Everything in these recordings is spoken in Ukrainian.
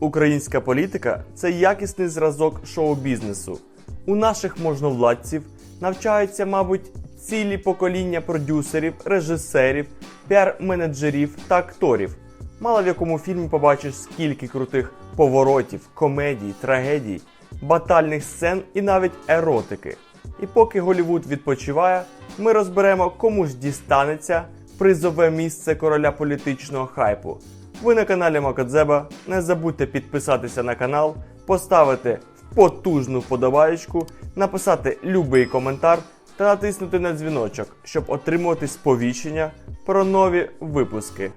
Українська політика це якісний зразок шоу-бізнесу. У наших можновладців навчаються, мабуть, цілі покоління продюсерів, режисерів, піар-менеджерів та акторів. Мало в якому фільмі побачиш скільки крутих поворотів, комедій, трагедій, батальних сцен і навіть еротики. І поки Голівуд відпочиває, ми розберемо, кому ж дістанеться призове місце короля політичного хайпу. Ви на каналі Макодзеба. Не забудьте підписатися на канал, поставити потужну вподобаєчку, написати любий коментар та натиснути на дзвіночок, щоб отримувати сповіщення про нові випуски.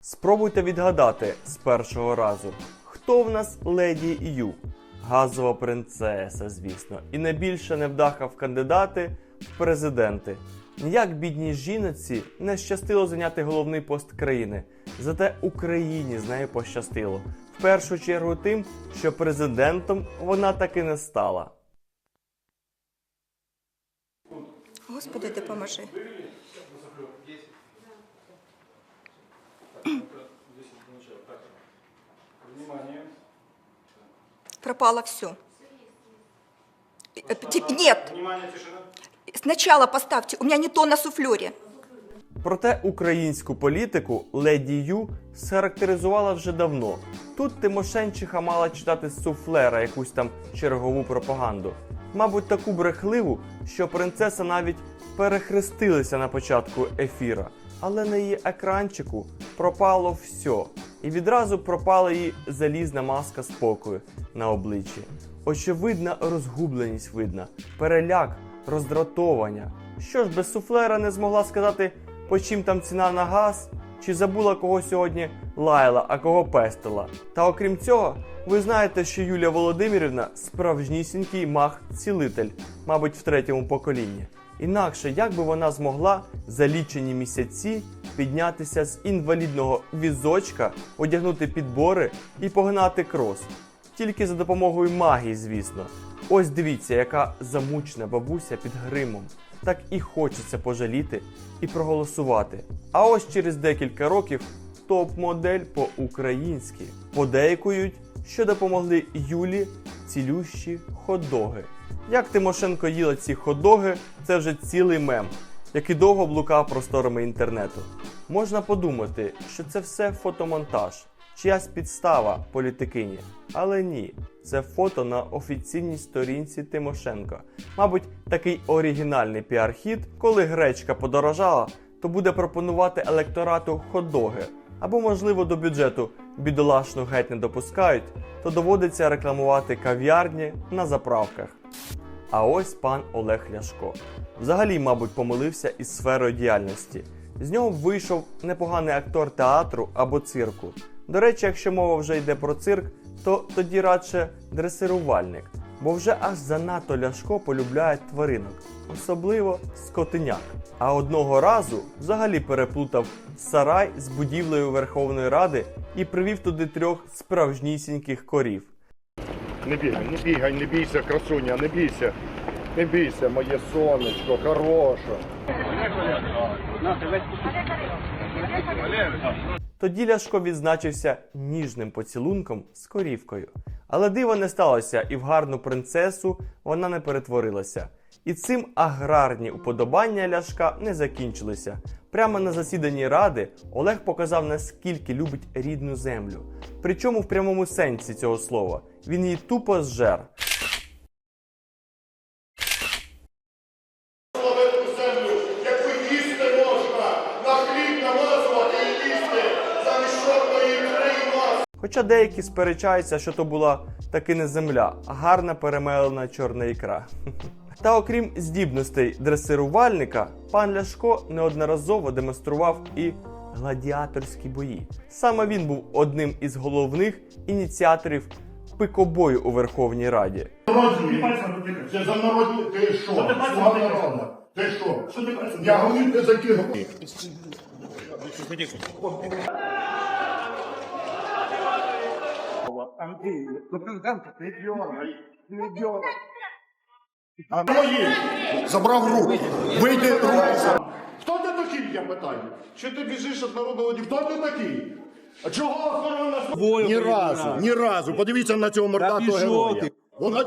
Спробуйте відгадати з першого разу, хто в нас леді Ю. Газова принцеса, звісно, і найбільша невдаха в кандидати в президенти. Ніяк бідній жіноці не щастило зайняти головний пост країни. Зате Україні з нею пощастило. В першу чергу тим, що президентом вона таки не стала. Господи, допоможи. Пропало все. Нет. Сначала поставьте. У меня не то на суфлере. Проте українську політику леді Ю схарактеризувала вже давно. Тут Тимошенчиха мала читати з суфлера якусь там чергову пропаганду. Мабуть, таку брехливу, що принцеса навіть перехрестилася на початку ефіра. Але на її екранчику пропало все. І відразу пропала її залізна маска спокою на обличчі. Очевидна розгубленість видна, переляк, роздратовання. Що ж без суфлера не змогла сказати, по чим там ціна на газ, чи забула кого сьогодні лаяла, а кого пестила. Та окрім цього, ви знаєте, що Юлія Володимирівна справжнісінький маг-цілитель, мабуть, в третьому поколінні. Інакше як би вона змогла за лічені місяці піднятися з інвалідного візочка, одягнути підбори і погнати крос. Тільки за допомогою магії, звісно. Ось дивіться, яка замучена бабуся під гримом. Так і хочеться пожаліти і проголосувати. А ось через декілька років топ-модель по-українськи подейкують, що допомогли Юлі цілющі ходоги. Як Тимошенко їла ці ходоги, це вже цілий мем, який довго блукав просторами інтернету. Можна подумати, що це все фотомонтаж, чиясь підстава політикині. Але ні, це фото на офіційній сторінці Тимошенко. Мабуть, такий оригінальний піар-хід, коли гречка подорожала, то буде пропонувати електорату ходоги. Або, можливо, до бюджету бідолашну геть не допускають, то доводиться рекламувати кав'ярні на заправках. А ось пан Олег Ляшко. Взагалі, мабуть, помилився із сферою діяльності. З нього вийшов непоганий актор театру або цирку. До речі, якщо мова вже йде про цирк, то тоді радше дресирувальник, бо вже аж занадто Ляшко полюбляє тваринок, особливо скотиняк. А одного разу взагалі переплутав сарай з будівлею Верховної Ради і привів туди трьох справжнісіньких корів. Не бігай, не бігай, не бійся, красуня, не бійся. Не бійся, моє сонечко, хороше. Тоді Ляшко відзначився ніжним поцілунком з корівкою. Але диво не сталося, і в гарну принцесу вона не перетворилася. І цим аграрні уподобання Ляшка не закінчилися. Прямо на засіданні ради Олег показав, наскільки любить рідну землю. Причому в прямому сенсі цього слова. Він її тупо зжер. Славетну землю, яку їсти можна, на хліб намазувати і їсти, замість чорної країни. Хоча деякі сперечаються, що то була таки не земля, а гарна перемелена чорна ікра. Та окрім здібностей дресирувальника, пан Ляшко неодноразово демонстрував і гладіаторські бої. Саме він був одним із головних ініціаторів пикобою у Верховній Раді. Це за народні, ти що? Слава народу. Ти що? Я говорю, ти за Андрій, до президента Не дьоргай, не дьоргай. А мої забрав руки. Вийди руки. Хто ти такий, я питаю? Чи ти біжиш від народного дім? Хто ти такий? А чого охорона Ні разу, ні разу. Подивіться на цього мордатого героя. Вона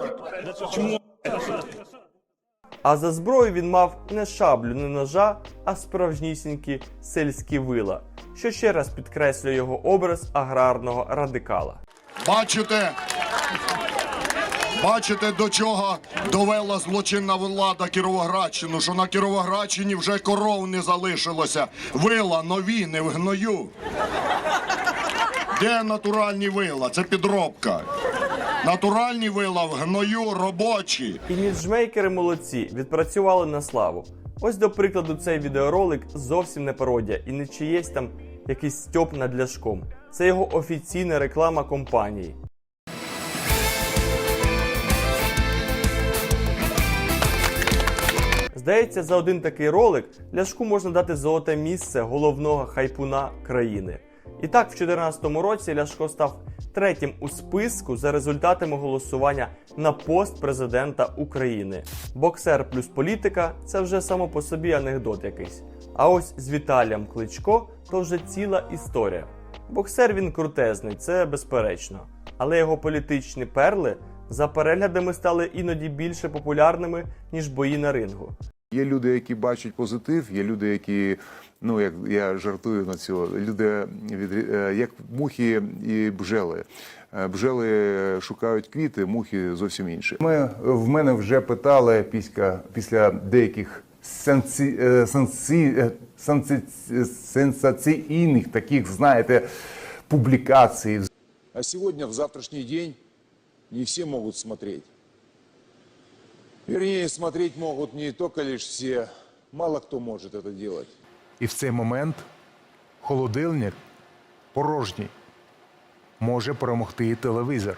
А за зброю він мав не шаблю, не ножа, а справжнісінькі сельські вила, що ще раз підкреслює його образ аграрного радикала. Бачите? Бачите, до чого довела злочинна влада Кіровоградщину, що на Кіровоградщині вже коров не залишилося. Вила нові, не в гною. Де натуральні вила? Це підробка. Натуральні вила в гною робочі. Іміджмейкери молодці, відпрацювали на славу. Ось до прикладу, цей відеоролик зовсім не пародія і не чиєсь там якийсь стьоп над ляшком. Це його офіційна реклама компанії. Здається, за один такий ролик Ляшку можна дати золоте місце головного хайпуна країни. І так, в 2014 році Ляшко став третім у списку за результатами голосування на пост президента України. Боксер плюс політика це вже само по собі анекдот якийсь. А ось з Віталієм Кличко то вже ціла історія. Боксер він крутезний, це безперечно. Але його політичні перли за переглядами стали іноді більше популярними, ніж бої на рингу. Є люди, які бачать позитив, є люди, які, ну як я жартую на цього, люди від, е, як мухи і бжели. Е, Бжели шукають квіти, мухи зовсім інші. Ми в мене вже питали після, після деяких сенсі, е, сенсі, е, сенсі, сенсаційних таких, знаєте, публікацій А сегодня, в завтрашний день, не все могут смотреть. Вернее, смотреть могут не только лишь все, мало кто может это делать. І в цей момент холодильник порожній може перемогти і телевізор.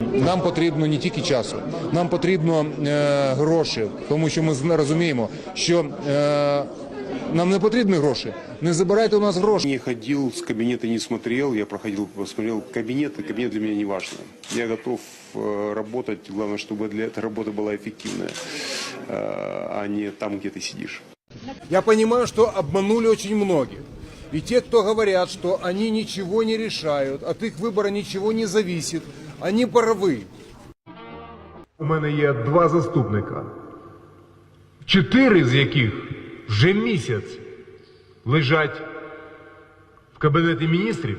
Нам потрібно не тільки часу, нам потрібно е, гроші, тому що ми зна- розуміємо, що е, нам не потрібні гроші. Не забирайте у нас гроші. Не ходил, с кабинета не смотрел, я проходил, посмотрел кабинет, и кабинет для меня не важно. Я готов э, работать, главное, чтобы для этой работы была эффективная, э, а не там, где ты сидишь. Я понимаю, что обманули очень многих. И те, кто говорят, что они ничего не решают, от их выбора ничего не зависит, они правы. У мене є два заступника, чотири з яких вже місяць лежать в кабінеті міністрів,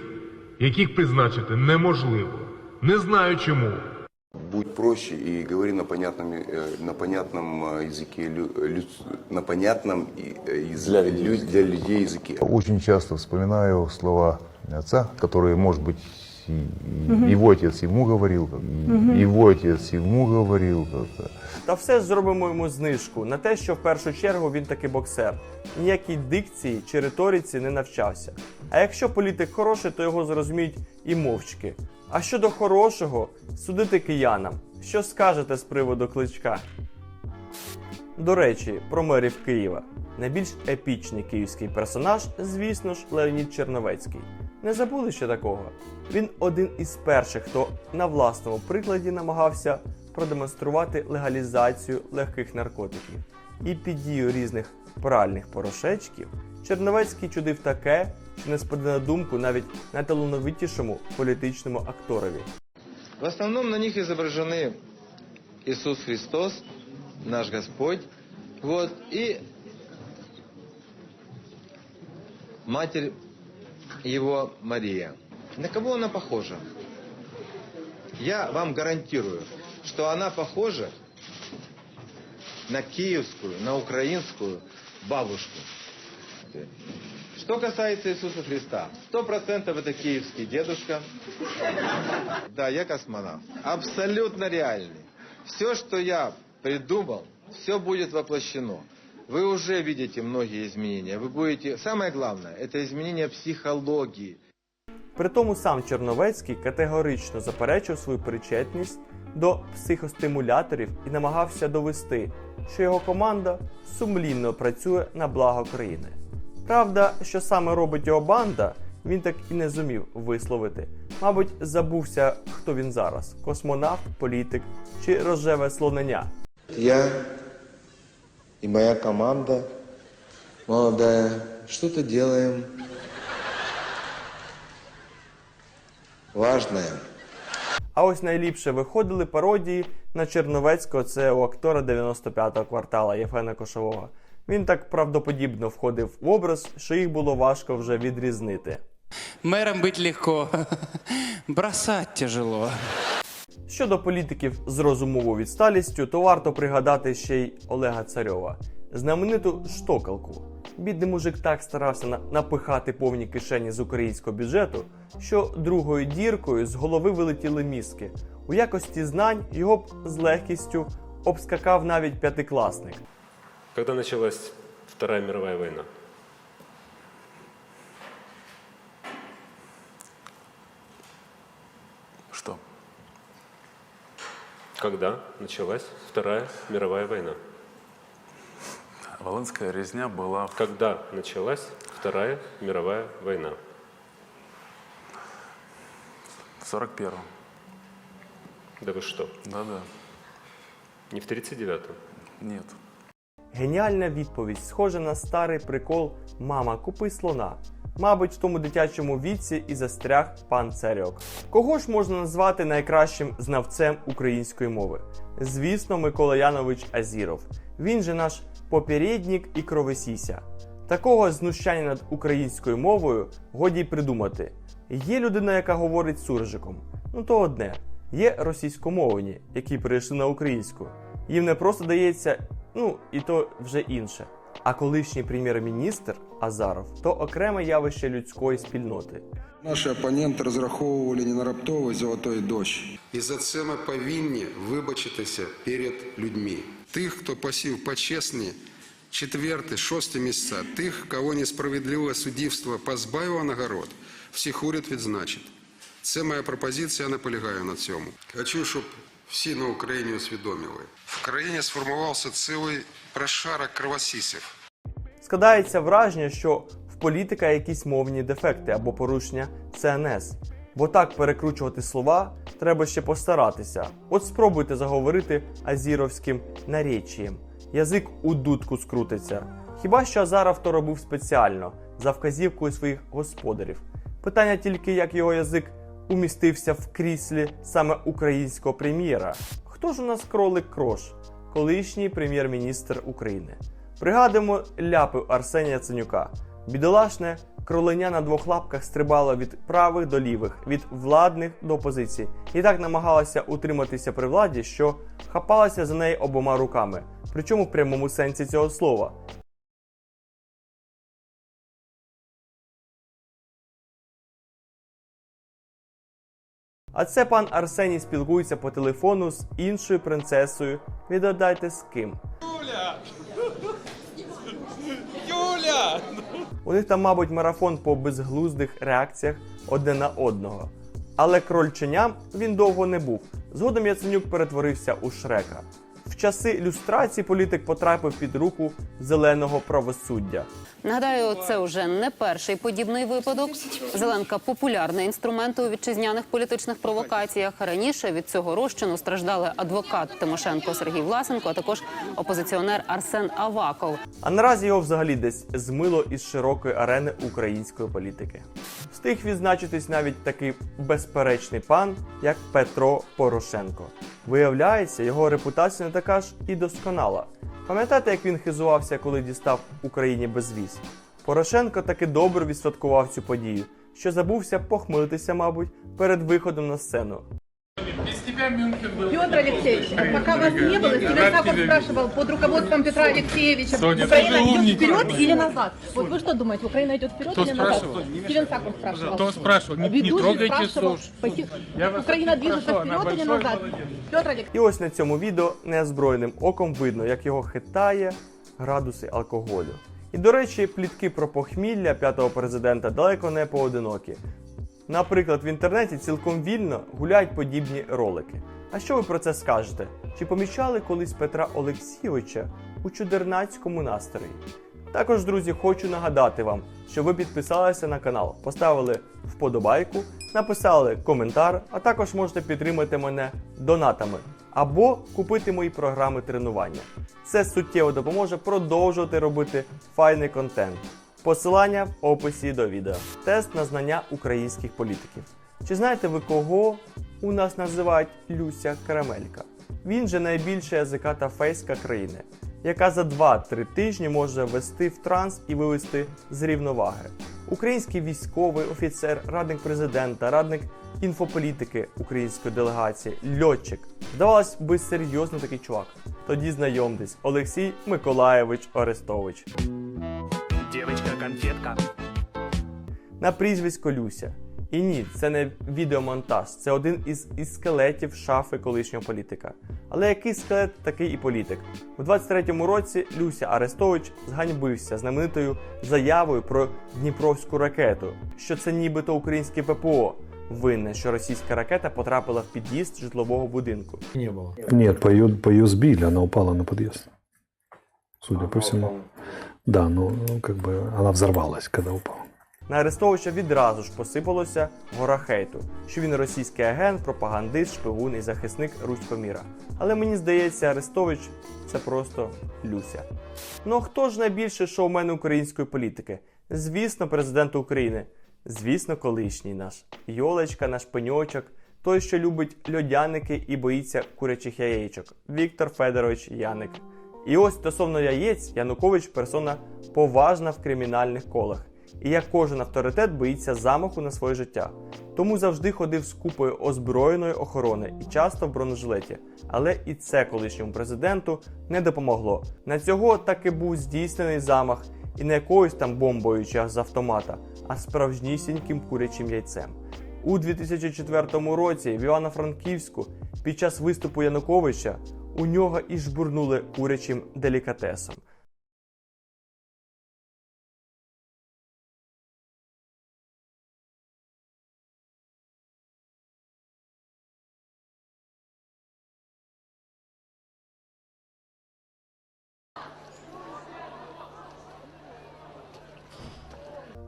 яких призначити неможливо. Не знаю чому. Будь проще и говори на понятном, э, на понятном э, языке, лю- люд- на понятном и, э, языке, для людей. для людей языке. Очень часто вспоминаю слова отца, которые, может быть, и- и его отец ему говорил, и его отец ему говорил. Та все ж зробимо йому знижку на те, що в першу чергу він таки боксер. Ніякій дикції чи риториці не навчався. А якщо політик хороший, то його зрозуміють і мовчки. А щодо хорошого, судити киянам. Що скажете з приводу кличка? До речі, про мерів Києва. Найбільш епічний київський персонаж, звісно ж, Леонід Черновецький. Не забули ще такого? Він один із перших, хто на власному прикладі намагався продемонструвати легалізацію легких наркотиків. І під дією різних пральних порошечків Черновецький чудив таке, що не спаде на думку навіть найталановитішому політичному акторові. В основном на них изображены Иисус Христос, наш Господь, вот, и Матерь Его Мария. На кого она похожа? Я вам гарантирую, что она похожа на киевскую, на украинскую бабушку. Что касается Иисуса Христа, сто процентов это киевский дедушка. Да, я космонавт. Абсолютно реальный. Все, что я придумал, все будет воплощено. Вы уже видите многие изменения. Вы будете... Самое главное, это изменение психологии. Притому сам Черновецький категорично заперечив свою причетність до психостимуляторів і намагався довести, що його команда сумлінно працює на благо країни. Правда, що саме робить його банда, він так і не зумів висловити. Мабуть, забувся, хто він зараз: космонавт, політик чи рожеве слонення. Я и моя команда молодая что-то делаем важное. А ось найліпше виходили пародії на Черновецького, це у актора 95-го квартала Єфена Кошового. Він так правдоподібно входив в образ, що їх було важко вже відрізнити. Мэром быть легко, бросать тяжело. Щодо політиків з розумовою відсталістю, то варто пригадати ще й Олега Царьова, знамениту штокалку. Бідний мужик так старався на- напихати повні кишені з українського бюджету, що другою діркою з голови вилетіли мізки. У якості знань його б з легкістю обскакав навіть п'ятикласник. Когда началась Вторая мировая война? Что? Когда началась Вторая мировая война? Волынская резня была в Когда началась Вторая мировая война? 41-м. Да вы что? Да-да. Не в 39-м? Нет. Геніальна відповідь, схожа на старий прикол Мама, купи слона. Мабуть, в тому дитячому віці і застряг пан Царьок. Кого ж можна назвати найкращим знавцем української мови? Звісно, Микола Янович Азіров. Він же наш попередник і кровосіся. Такого знущання над українською мовою годі й придумати. Є людина, яка говорить суржиком. Ну то одне. Є російськомовні, які перейшли на українську. Їм не просто дається, ну і то вже інше. А колишній прем'єр-міністр Азаров то окреме явище людської спільноти. Наші опоненти розраховували не на раптовий золотой дощ. І за це ми повинні вибачитися перед людьми. Тих, хто посів почесні четверте, шосте місця, тих, кого несправедливе суддівство позбавило нагород, всіх уряд відзначить. Це моя пропозиція, я наполягаю на цьому. Хочу, щоб всі на Україні усвідомили. В країні сформувався цілий прошарок кровосісів. Складається враження, що в політика якісь мовні дефекти або порушення ЦНС. Бо так перекручувати слова треба ще постаратися. От спробуйте заговорити азіровським наречієм. Язик у дудку скрутиться. Хіба що Азаров то робив спеціально, за вказівкою своїх господарів. Питання тільки, як його язик умістився в кріслі саме українського прем'єра. Хто ж у нас кролик Крош, колишній прем'єр-міністр України? Пригадуємо ляпи Арсенія Яценюка. Бідолашне кроленя на двох лапках стрибало від правих до лівих, від владних до опозиції, і так намагалася утриматися при владі, що хапалася за неї обома руками, причому в прямому сенсі цього слова. А це пан Арсеній спілкується по телефону з іншою принцесою. Відгадайте з ким. Юля! Юля! У них там, мабуть, марафон по безглуздих реакціях одне на одного. Але крольченям він довго не був. Згодом Яценюк перетворився у Шрека. В часи люстрації політик потрапив під руку зеленого правосуддя. Нагадаю, це вже не перший подібний випадок. Зеленка популярний інструмент у вітчизняних політичних провокаціях. Раніше від цього розчину страждали адвокат Тимошенко Сергій Власенко, а також опозиціонер Арсен Аваков. А наразі його взагалі десь змило із широкої арени української політики. Встиг відзначитись навіть такий безперечний пан, як Петро Порошенко. Виявляється, його репутація не така ж і досконала. Пам'ятаєте, як він хизувався, коли дістав Україні безвіз? Порошенко таки добре відсвяткував цю подію, що забувся похмилитися, мабуть, перед виходом на сцену. Петр Алексеевич, а пока вас не было, Стивен Сакур спрашивал под руководством Петра Алексеевича, Украина идет вперед или назад? Вот вы что думаете, Украина идет вперед или назад? Стивен Сакур спрашивал. Кто спрашивал? Не, не Ведущий трогайте спрашивал, Я вас Украина движется прошу, она вперед или большой назад? Петр Алексеевич. І ось на цьому відео неозброєним оком видно, як його хитає градуси алкоголю. І до речі, плітки про похмілля п'ятого президента далеко не поодинокі. Наприклад, в інтернеті цілком вільно гуляють подібні ролики. А що ви про це скажете? Чи помічали колись Петра Олексійовича у чудернацькому настрої? Також, друзі, хочу нагадати вам, що ви підписалися на канал, поставили вподобайку, написали коментар, а також можете підтримати мене донатами або купити мої програми тренування. Це суттєво допоможе продовжувати робити файний контент. Посилання в описі до відео. Тест на знання українських політиків. Чи знаєте ви кого у нас називають Люся Карамелька? Він же найбільша язиката фейська країни, яка за 2-3 тижні може ввести в транс і вивести з рівноваги. Український військовий офіцер, радник президента, радник інфополітики української делегації, льотчик. Здавалось би, серйозно такий чувак. Тоді знайомтесь, Олексій Миколаєвич Орестович. Девочка-конфетка. на прізвисько Люся. І ні, це не відеомонтаж, це один із, із скелетів шафи колишнього політика. Але який скелет, такий і політик. У 23-му році Люся Арестович зганьбився знаменитою заявою про Дніпровську ракету, що це нібито українське ППО. Винне, що російська ракета потрапила в під'їзд житлового будинку. Не было. Нет, по по ее сбили, упала на подъезд. Судя по всему. Да, ну, как бы она взорвалась, когда упала. На Арестовича відразу ж посипалося гора хейту, що він російський агент, пропагандист, шпигун і захисник руського міра. Але мені здається, Арестович це просто Люся. Ну хто ж найбільший шоумен української політики? Звісно, президент України. Звісно, колишній наш Йолечка, наш пеньочок, той, що любить льодяники і боїться курячих яєчок. Віктор Федорович Яник. І ось стосовно яєць, Янукович персона поважна в кримінальних колах. І як кожен авторитет боїться замаху на своє життя. Тому завжди ходив з купою озброєної охорони і часто в бронежилеті. Але і це колишньому президенту не допомогло. На цього таки був здійснений замах і не якоюсь там бомбою чи з автомата, а справжнісіньким курячим яйцем. У 2004 році в Івано-Франківську під час виступу Януковича у нього і жбурнули курячим делікатесом.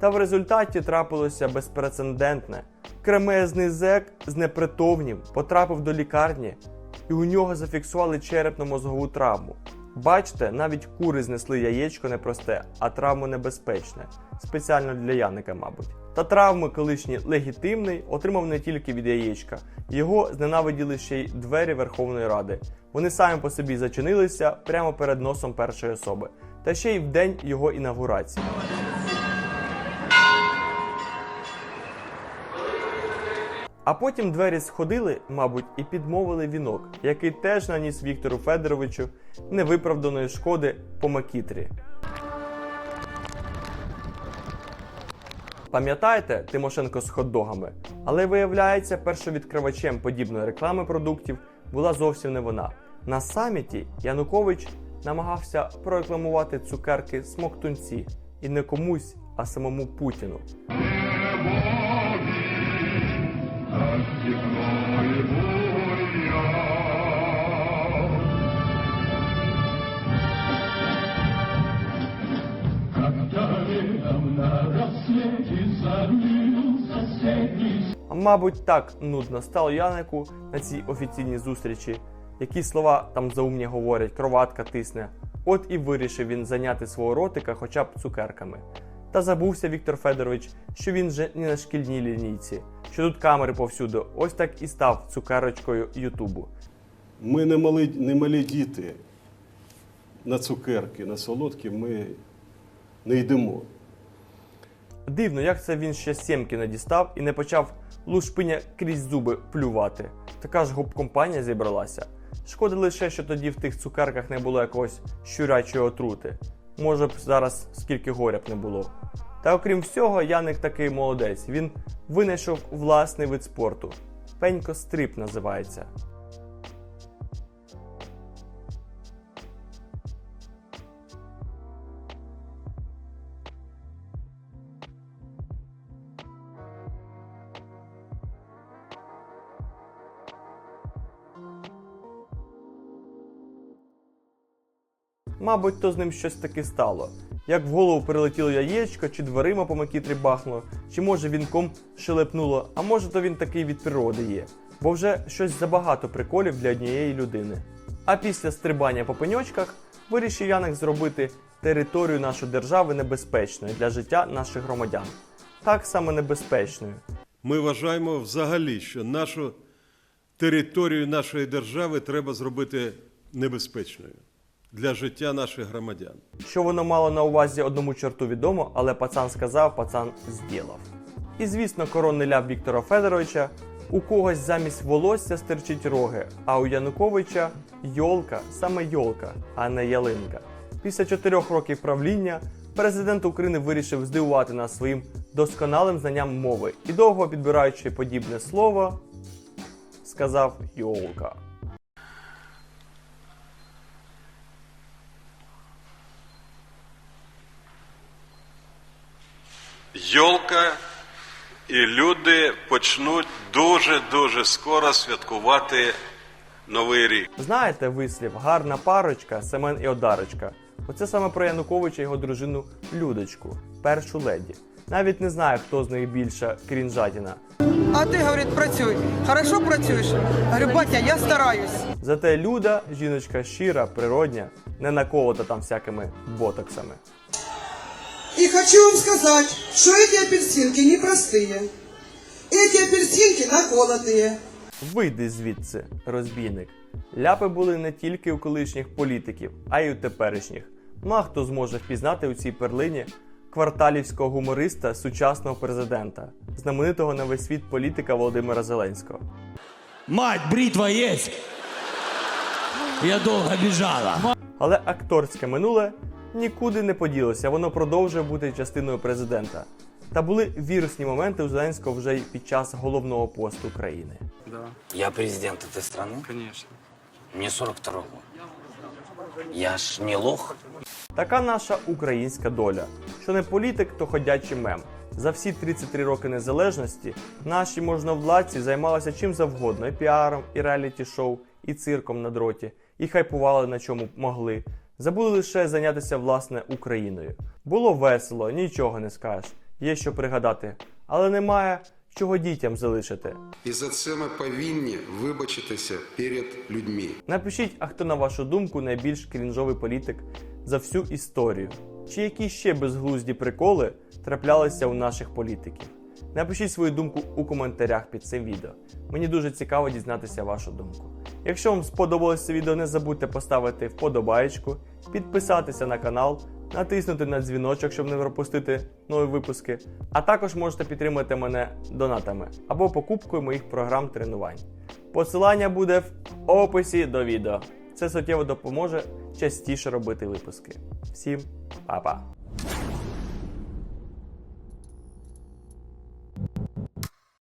Та в результаті трапилося безпрецедентне. Кремезний зек знепритомнів, потрапив до лікарні, і у нього зафіксували черепно-мозгову травму. Бачите, навіть кури знесли яєчко непросте, а травму небезпечне, спеціально для Яника, мабуть. Та травми колишній легітимний отримав не тільки від яєчка, його зненавиділи ще й двері Верховної Ради. Вони самі по собі зачинилися прямо перед носом першої особи, та ще й в день його інавгурації. А потім двері сходили, мабуть, і підмовили вінок, який теж наніс Віктору Федоровичу невиправданої шкоди по макітрі. Пам'ятаєте Тимошенко з хот-догами? Але виявляється, першовідкривачем подібної реклами продуктів була зовсім не вона. На саміті Янукович намагався прорекламувати цукерки смоктунці і не комусь, а самому Путіну. Мабуть, так нудно стало Янику на цій офіційній зустрічі. Які слова там заумні говорять, кроватка тисне. От і вирішив він зайняти свого ротика хоча б цукерками. Та забувся Віктор Федорович, що він же не на шкільній лінійці, що тут камери повсюду. Ось так і став цукерочкою Ютубу. Ми не малі, не малі діти на цукерки, на солодкі ми не йдемо. Дивно, як це він ще сімки не дістав і не почав лушпиня крізь зуби плювати. Така ж гоп-компанія зібралася. Шкода лише, що тоді в тих цукерках не було якогось щурячої отрути. Може б зараз скільки горя б не було. Та окрім всього, Яник такий молодець. Він винайшов власний вид спорту. Пенько стрип називається. Мабуть, то з ним щось таки стало. Як в голову прилетіло яєчко, чи дверима по макітрі бахнуло, чи може вінком шелепнуло, а може то він такий від природи є, бо вже щось забагато приколів для однієї людини. А після стрибання по пеньочках вирішив Яник зробити територію нашої держави небезпечною для життя наших громадян. Так само небезпечною. Ми вважаємо взагалі, що нашу територію нашої держави треба зробити небезпечною для життя наших громадян. Що воно мало на увазі одному чорту відомо, але пацан сказав, пацан зділав. І звісно, коронний ляп Віктора Федоровича у когось замість волосся стирчить роги, а у Януковича йолка, саме йолка, а не ялинка. Після чотирьох років правління президент України вирішив здивувати нас своїм досконалим знанням мови і довго підбираючи подібне слово, сказав йолка. Йолка і люди почнуть дуже-дуже скоро святкувати Новий рік. Знаєте вислів гарна парочка, Семен і Одарочка. Оце саме про Януковича і його дружину Людочку, першу леді. Навіть не знаю, хто з них більша крінжатіна. А ти, говорить, працюй. Хорошо працюєш? Говорю, батя, я стараюсь. Зате Люда жіночка щира, природня, не наколота там всякими ботоксами. И хочу вам сказать, что эти апельсинки непростые. Эти апельсинки наколотые. Вийди звідси, розбійник. Ляпи були не тільки у колишніх політиків, а й у теперішніх. Ну а хто зможе впізнати у цій перлині кварталівського гумориста сучасного президента, знаменитого на весь світ політика Володимира Зеленського. Мать, бритва есть! Я долго бежала. Але акторське минуле нікуди не поділося, воно продовжує бути частиною президента. Та були вірусні моменти у Зеленського вже й під час головного посту країни. Да, Я президент этой страны. конечно. Мне 42 год. Я ж не лох. Така наша українська доля. Що не політик, то ходячий мем. За всі 33 роки незалежності наші можновладці займалися чим завгодно: і піаром, і реаліті-шоу, і цирком на дроті, і хайпували на чому могли. Забули лише зайнятися власне Україною. Було весело, нічого не скажеш. Є що пригадати, але немає чого дітям залишити. І за це ми повинні вибачитися перед людьми. Напишіть, а хто на вашу думку найбільш крінжовий політик за всю історію? Чи які ще безглузді приколи траплялися у наших політиків? Напишіть свою думку у коментарях під цим відео. Мені дуже цікаво дізнатися вашу думку. Якщо вам сподобалось це відео, не забудьте поставити вподобаєчку, підписатися на канал, натиснути на дзвіночок, щоб не пропустити нові випуски. А також можете підтримати мене донатами або покупкою моїх програм тренувань. Посилання буде в описі до відео. Це суттєво допоможе частіше робити випуски. Всім па-па!